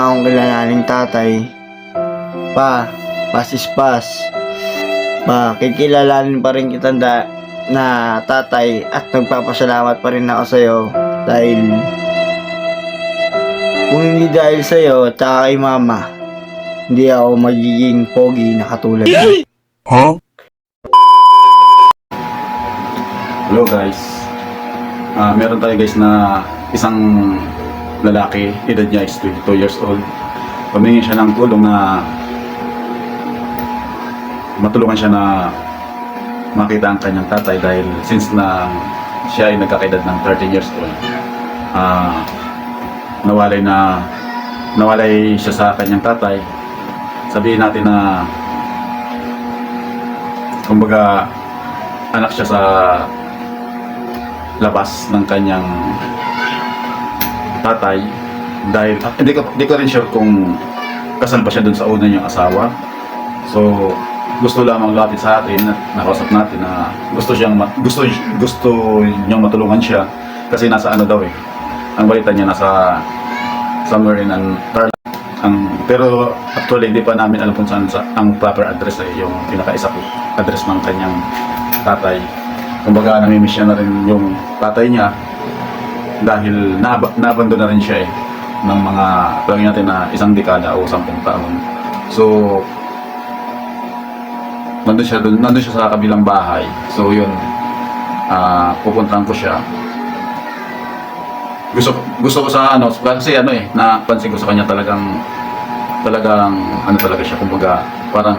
na akong kilalaning tatay. Pa, pas is pas. Pa, kikilalanin pa rin kita da, na tatay at nagpapasalamat pa rin ako sa'yo dahil kung hindi dahil sa'yo at saka kay mama, hindi ako magiging pogi na katulad mo. Hello guys. Ah, meron tayo guys na isang lalaki, edad niya is 22 years old. Humingi siya ng tulong na matulungan siya na makita ang kanyang tatay dahil since na siya ay nagkakaedad ng 13 years old. Ah, nawalay na nawalay siya sa kanyang tatay. Sabihin natin na kumbaga anak siya sa labas ng kanyang tatay dahil ah, hindi ko hindi ko rin sure kung kasal pa siya dun sa una niyang asawa. So gusto lamang lapit sa atin at nakausap natin na gusto siyang gusto gusto niyang matulungan siya kasi nasa ano daw eh. Ang balita niya nasa somewhere in Antarctica. Ang pero actually hindi pa namin alam kung saan sa, ang proper address eh, yung pinakaisa ko address ng kanyang tatay. Kumbaga namimiss niya na rin yung tatay niya dahil nab- nabando na rin siya eh ng mga palagi natin na isang dekada o sampung taon. So nandun siya dun, nandun siya sa kabilang bahay. So yun ah pupuntahan ko siya. Gusto gusto ko sa ano kasi ano eh napansin ko sa kanya talagang talagang ano talaga siya kumbaga parang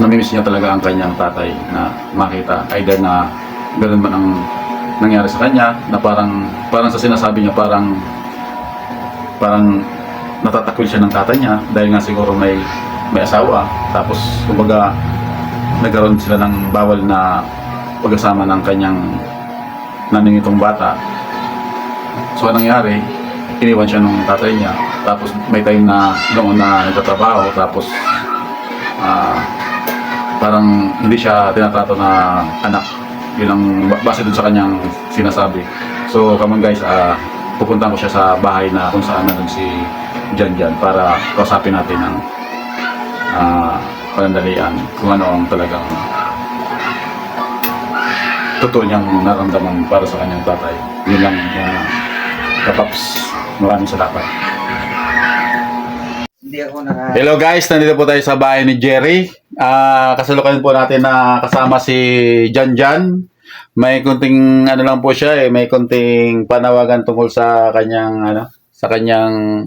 namimiss niya talaga ang kanyang tatay na makita either na ganun man ang nangyari sa kanya na parang parang sa sinasabi niya parang parang natatakwil siya ng tatay niya dahil nga siguro may may asawa. Tapos kumbaga nagkaroon sila ng bawal na pagkasama ng kanyang naningitong bata. So anong nangyari? Iniwan siya ng tatay niya. Tapos may time na noon na nagtatrabaho. Tapos ah parang hindi siya tinatrato na anak yun ang base dun sa kanyang sinasabi so come on guys ah pupuntahan ko siya sa bahay na kung saan nandun si Jan Jan para kausapin natin ang ah panandalian kung ano ang talagang totoo niyang naramdaman para sa kanyang tatay yun lang uh, kapaps maraming salamat. Hello guys, nandito po tayo sa bahay ni Jerry. Ah, kasalukuyan po natin na kasama si Jan Jan. May kunting ano lang po siya eh, may kunting panawagan tungkol sa kanyang ano, sa kanyang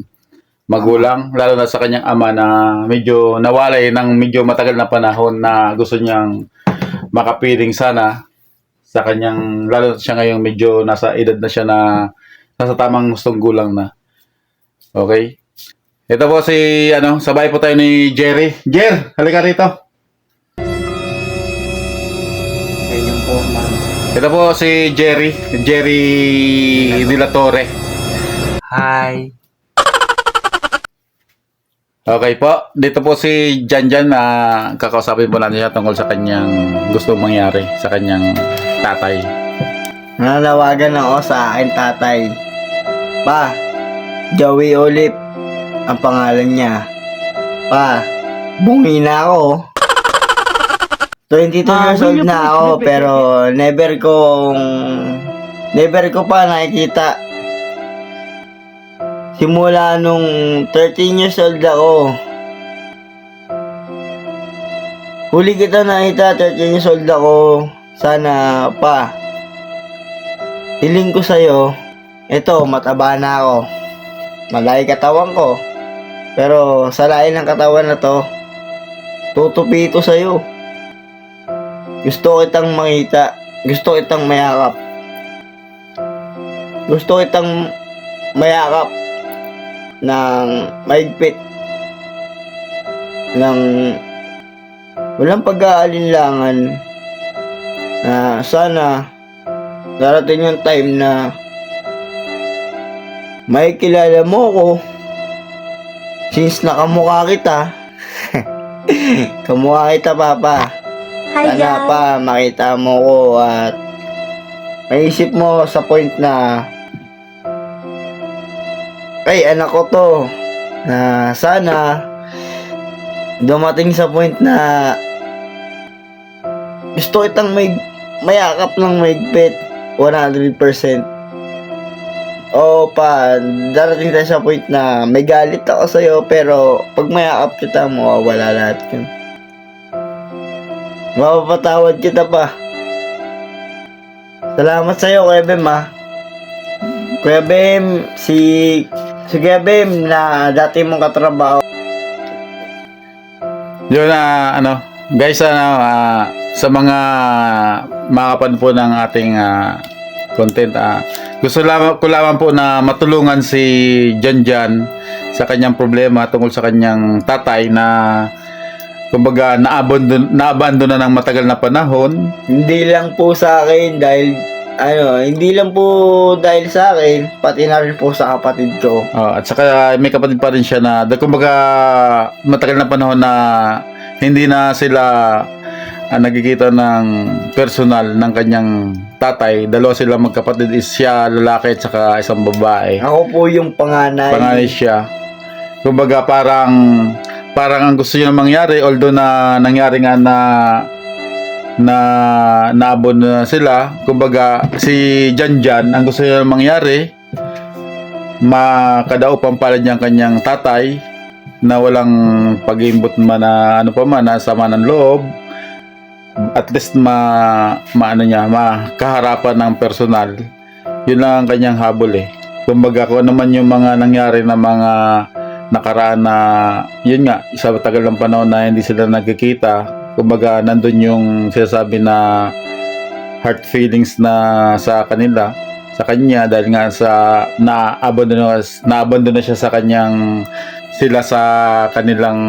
magulang, lalo na sa kanyang ama na medyo nawalay ng medyo matagal na panahon na gusto niyang makapiling sana sa kanyang lalo na siya ngayon medyo nasa edad na siya na nasa tamang gustong gulang na. Okay? Ito po si, ano, sabay po tayo ni Jerry. Jer, halika rito. Ito po si Jerry. Jerry De La Torre. Hi. Okay po. Dito po si Jan Jan na kakausapin po natin siya tungkol sa kanyang gusto mangyari sa kanyang tatay. Nananawagan ako sa akin tatay. Pa, Joey Olip ang pangalan niya. Pa, bungi na ako. 22 years old na ako pero never kong never ko pa nakikita simula nung 13 years old ako. Huli kita nakita, 13 years old ako. Sana pa, Hiling ko sa'yo, ito, mataba na ako. Malaki katawan ko. Pero sa lain ng katawan na to, tutupi ito sa'yo. Gusto kitang makita. Gusto kitang mayakap. Gusto kitang mayakap ng maigpit ng walang pag-aalinlangan na sana darating yung time na may kilala mo ko since nakamukha kita kamukha kita papa Hi sana guys! pa makita mo ko at maisip mo sa point na ay anak ko to na sana dumating sa point na gusto kitang may mayakap ng maigpit 100%. O pa, darating tayo sa point na may galit ako sa'yo pero pag mayakap kita, mawawala lahat yun. Mapapatawad kita pa. Salamat sa'yo, Kuya Bem, ha. Kuya Bem, si... Si Kuya Bem na dati mong katrabaho. Yun na ano, guys ano ah, sa mga makapan po ng ating ah, content ah, gusto lamang ko lamang po na matulungan si Jan Jan sa kanyang problema tungkol sa kanyang tatay na kumbaga naabandon naabandon na ng matagal na panahon. Hindi lang po sa akin dahil ano, hindi lang po dahil sa akin, pati na rin po sa kapatid ko. Oh, at saka may kapatid pa rin siya na dahil kumbaga matagal na panahon na hindi na sila ah, nagkikita ng personal ng kanyang tatay. Dalawa sila magkapatid is siya lalaki at saka isang babae. Ako po yung panganay. Panganay siya. Kumbaga parang parang ang gusto niya mangyari although na nangyari nga na na naabon na sila. Kumbaga si Jan Jan ang gusto niya mangyari makadaupang palad niya ang kanyang tatay na walang pag-iimbot man na ano pa man na sama ng loob at least ma maano niya makaharapan ng personal yun lang ang kanyang habol eh kumbaga kung ano man yung mga nangyari na mga nakaraan na yun nga sa tagal ng panahon na hindi sila nagkikita kumbaga nandun yung sinasabi na heart feelings na sa kanila sa kanya dahil nga sa na-abandon na, na-abandon na siya sa kanyang sila sa kanilang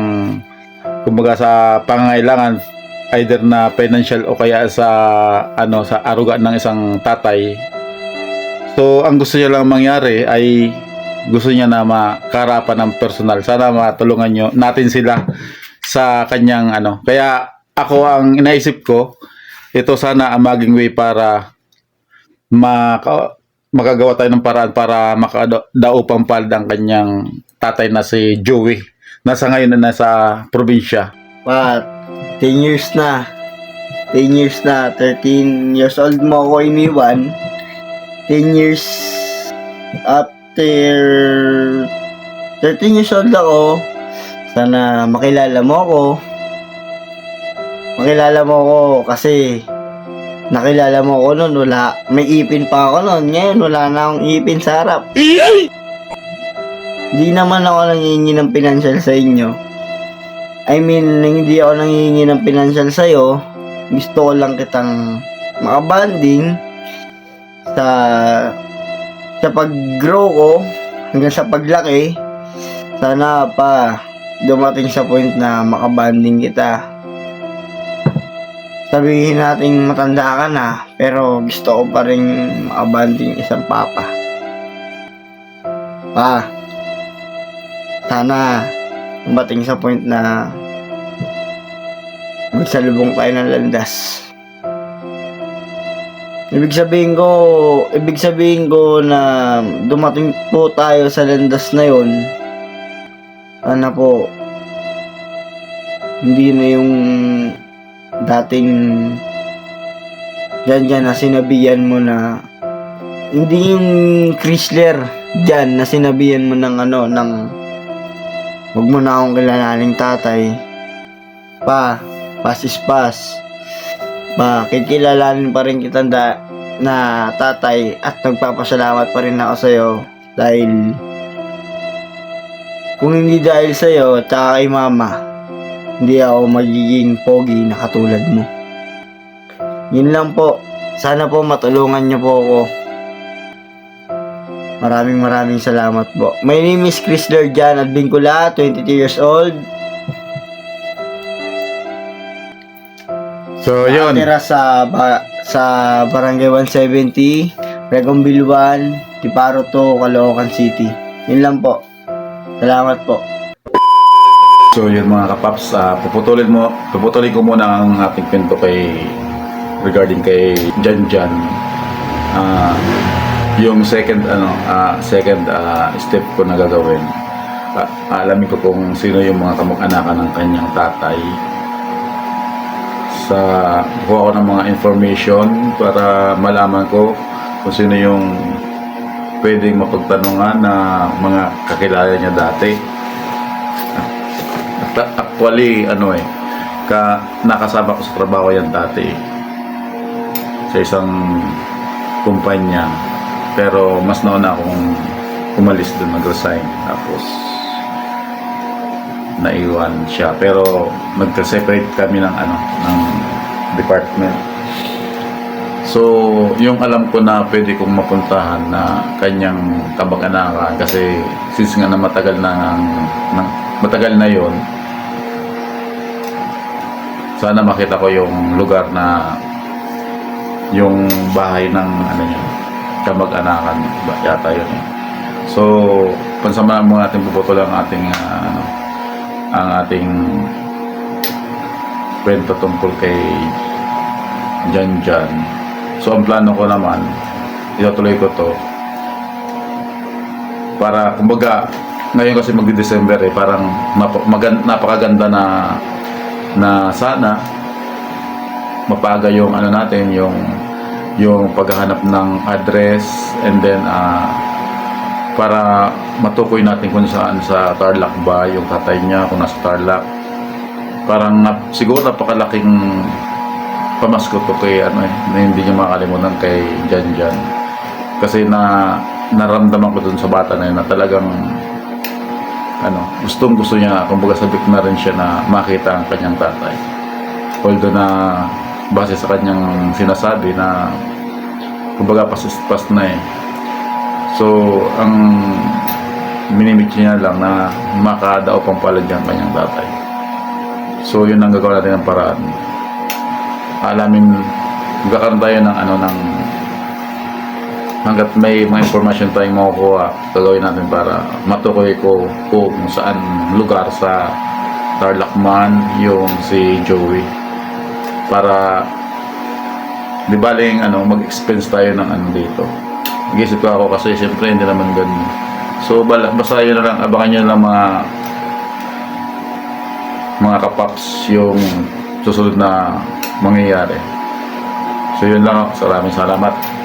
kumbaga sa pangangailangan either na financial o kaya sa ano sa aruga ng isang tatay. So ang gusto niya lang mangyari ay gusto niya na makarapan ng personal sana matulungan nyo natin sila sa kanyang ano kaya ako ang inaisip ko ito sana ang maging way para maka, makagawa tayo ng paraan para makadaupang palad ang kanyang tatay na si Joey. Nasa ngayon na nasa probinsya. What? 10 years na. 10 years na. 13 years old mo ako iniwan. 10 years after 13 years old ako. Sana makilala mo ako. Makilala mo ako kasi nakilala mo ako noon wala may ipin pa ako noon ngayon wala na akong ipin sa harap Di naman ako nangihingi ng financial sa inyo. I mean, hindi ako nangihingi ng financial sa iyo. Gusto ko lang kitang makabanding sa sa pag-grow ko hanggang sa paglaki. Sana pa dumating sa point na makabanding kita. Sabihin natin matanda ka na, pero gusto ko pa rin makabanding isang papa. Pa, sana dumating sa point na magsalubong tayo ng landas. Ibig sabihin ko, ibig sabihin ko na dumating po tayo sa landas na yon. Ano po, hindi na yung dating dyan dyan na sinabihan mo na hindi yung Chrysler dyan na sinabihan mo ng ano, ng Huwag mo na akong kilalaning tatay. Pa, pass is pass. Pa, kikilalanin pa rin kita da, na tatay at nagpapasalamat pa rin ako sa'yo dahil kung hindi dahil sa'yo at saka kay mama, hindi ako magiging pogi na katulad mo. Yun lang po. Sana po matulungan niyo po ako. Maraming maraming salamat po. My name is Chrysler Jan Advincula, 22 years old. So, yun. Nakatira sa, ba- sa Barangay 170, Regombil 1, Tiparo 2, Caloocan City. Yun lang po. Salamat po. So, yun mga kapaps, ah, puputulin mo, puputulin ko muna ang ating kwento kay regarding kay Jan Jan. Ah, yung second ano, ah, second ah, step ko na gagawin a- alamin ko kung sino yung mga kamag-anakan ng kanyang tatay sa kuha ko ng mga information para malaman ko kung sino yung pwedeng mapagtanungan na mga kakilala niya dati. At actually, ano eh, ka, nakasama ko sa trabaho yan dati sa isang kumpanya. Pero mas nauna akong umalis doon, nag-resign. Tapos, naiwan siya. Pero, nagka-separate kami ng ano, ng department. So, yung alam ko na pwede kong mapuntahan na kanyang kabag-anakan kasi since nga na matagal na ng matagal na yon sana makita ko yung lugar na yung bahay ng ano niya kamag-anakan yata yun. So, pansamahan mo natin puputol ang ating ah, ano, ang ating kwento tungkol kay Jan Jan. So, ang plano ko naman, itutuloy ko to para, kumbaga, ngayon kasi mag-December eh, parang magan- napakaganda na na sana mapaga yung ano natin, yung yung paghahanap ng address and then ah, para matukoy natin kung saan sa Tarlac ba yung tatay niya, kung nasa Tarlac. Parang nap- siguro napakalaking pamasko to kay ano eh, na hindi niya makalimutan kay Jan Jan. Kasi na naramdaman ko dun sa bata na yun na talagang ano, gustong gusto niya, kumbaga sabik na rin siya na makita ang kanyang tatay. Although na base sa kanyang sinasabi na kumbaga pasispas na eh. So, ang minimit niya lang na makadaw pang palad ang kanyang tatay. So, yun ang gagawin natin ng paraan. Alamin, magkakaroon tayo ng ano, ng hanggat may mga information tayong makukuha, gagawin natin para matukoy ko kung saan lugar sa Tarlac man yung si Joey. Para di baling ano, mag-expense tayo ng ano dito. Nag-isip ko ako kasi siyempre hindi naman ganun. So bala, basta yun na lang, abangan nyo lang mga mga kapaps yung susunod na mangyayari. So yun lang, maraming salamat.